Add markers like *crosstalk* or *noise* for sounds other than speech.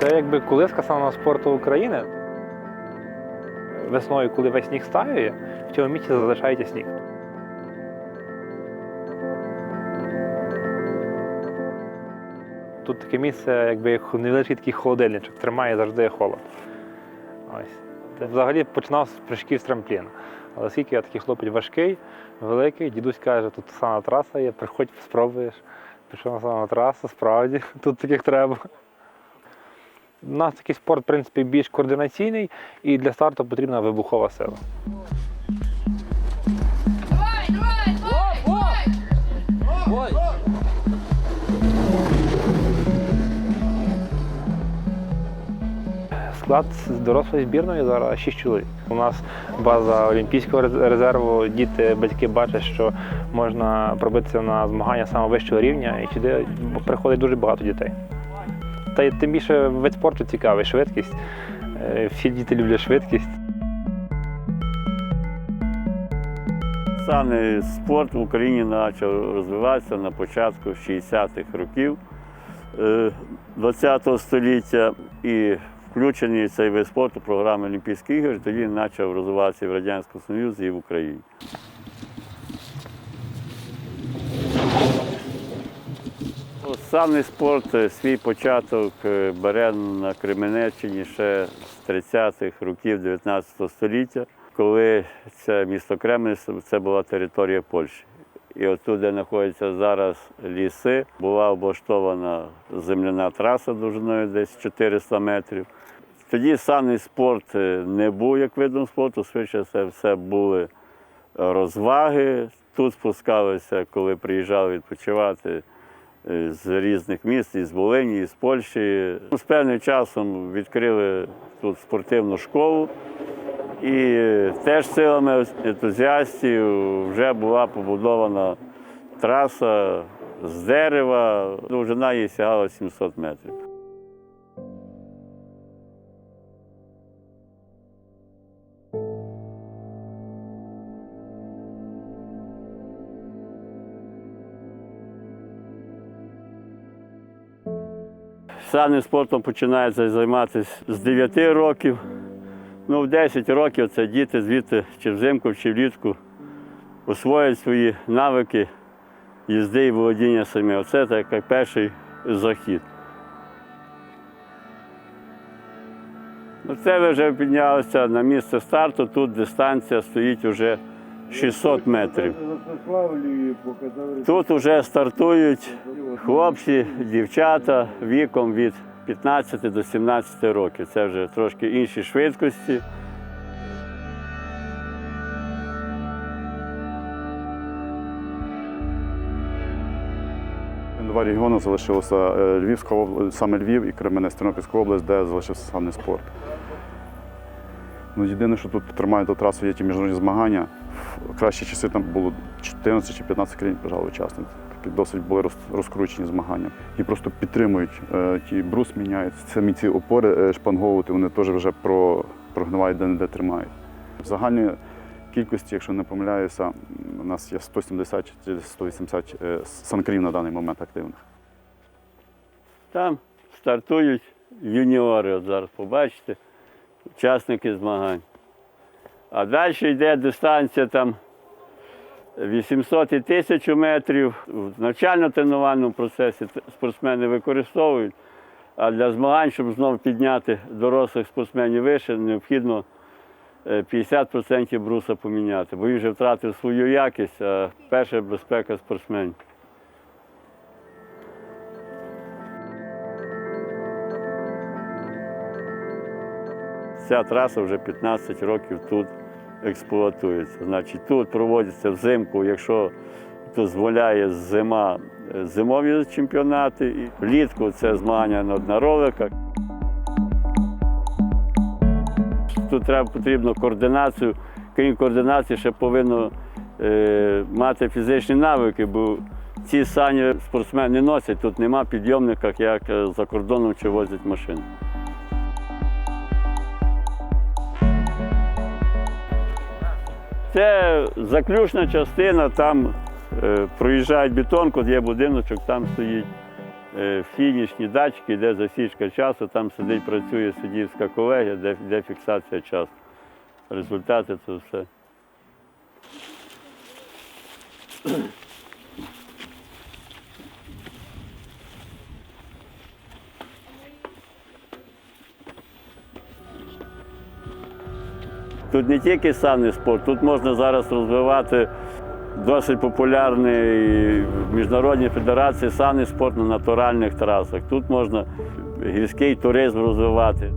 Це якби колиска самого спорту України. Весною, коли весь сніг стаює, в цьому місці залишається сніг. Тут таке місце, якби як невеличкий такий холодильничок, тримає завжди холод. Ось. Взагалі починав з прыжків з трампліна. Але оскільки я такий хлопець важкий, великий, дідусь каже, тут сама траса є, приходь, спробуєш. Пішов на саму трасу, справді, *laughs* тут таких треба. У нас такий спорт, в принципі, більш координаційний і для старту потрібна вибухова сила. Давай, давай, давай, давай! Склад з дорослої збірної зараз 6 чоловік. У нас база Олімпійського резерву. Діти, батьки бачать, що можна пробитися на змагання саме вищого рівня, і сюди приходить дуже багато дітей. Та й тим більше вид спорту цікавий, швидкість. Е, Всі діти люблять швидкість. Саме спорт в Україні почав розвиватися на початку 60-х років ХХ століття і включений цей вид спорту в програму Олімпійських ігор, тоді почав розвиватися і в Радянському Союзі, і в Україні. Санний спорт е, свій початок е, бере на Кременеччині ще з 30-х років 19 століття, коли це місто Кремль це була територія Польщі. І отут, де знаходяться зараз ліси, була облаштована земляна траса довжиною десь 400 метрів. Тоді санний спорт е, не був як видом спорту, швидше це все були розваги. Тут спускалися, коли приїжджали відпочивати з різних міст, із Волині, із Польщі. З певним часом відкрили тут спортивну школу. І е, теж силами ентузіастів вже була побудована траса з дерева. Довжина її сягала 700 метрів. Санним спортом починається займатися з 9 років. Ну, в 10 років це діти звідти чи взимку, чи влітку освоюють свої навики їзди і володіння самі. Оце так як перший захід. Ну, Це вже піднялися на місце старту. Тут дистанція стоїть вже 600 метрів. Тут вже стартують хлопці, дівчата віком від 15 до 17 років. Це вже трошки інші швидкості. Два регіони залишилося е, Львівська область, саме Львів і Кременець, Тернопільська область, де залишився саме спорт. Ну, єдине, що тут тримає до трасу, є ті міжнародні змагання. Кращі часи там було 14 чи 15 країн бажали учасниць. Такі досить були розкручені змагання. І просто підтримують. Е, Ті брус міняють. Самі ці опори е, шпанговувати, вони теж вже про, прогнивають де-не-де тримають. В загальній кількості, якщо не помиляюся, у нас є 170 чи 180 е, санкрів на даний момент активних. Там стартують юніори, от зараз побачите, учасники змагань. А далі йде дистанція там 800 і 1000 метрів. В навчально-тренувальному процесі спортсмени використовують. А для змагань, щоб знову підняти дорослих спортсменів вище, необхідно е, 50% бруса поміняти, бо він вже втратив свою якість, а перша безпека спортсменів. Ця траса вже 15 років тут експлуатується. Значить, тут проводяться взимку, якщо дозволяє зима, е, зимові чемпіонати. І влітку це змагання на однороликах. Тут треба потрібно координацію. Крім координації, ще повинно е, мати фізичні навики, бо ці сані спортсмени носять. Тут нема підйомника, як е, за кордоном чи возять машини. Це заключна частина, там е, проїжджають бетонку, є будиночок, там стоїть е, фінішні датчики, де засічка часу, там сидить, працює суддівська колегія, де, де фіксація часу. Результати це все. Тут не тільки санний спорт, тут можна зараз розвивати досить популярний міжнародні федерації санний спорт на натуральних трасах. Тут можна гірський туризм розвивати.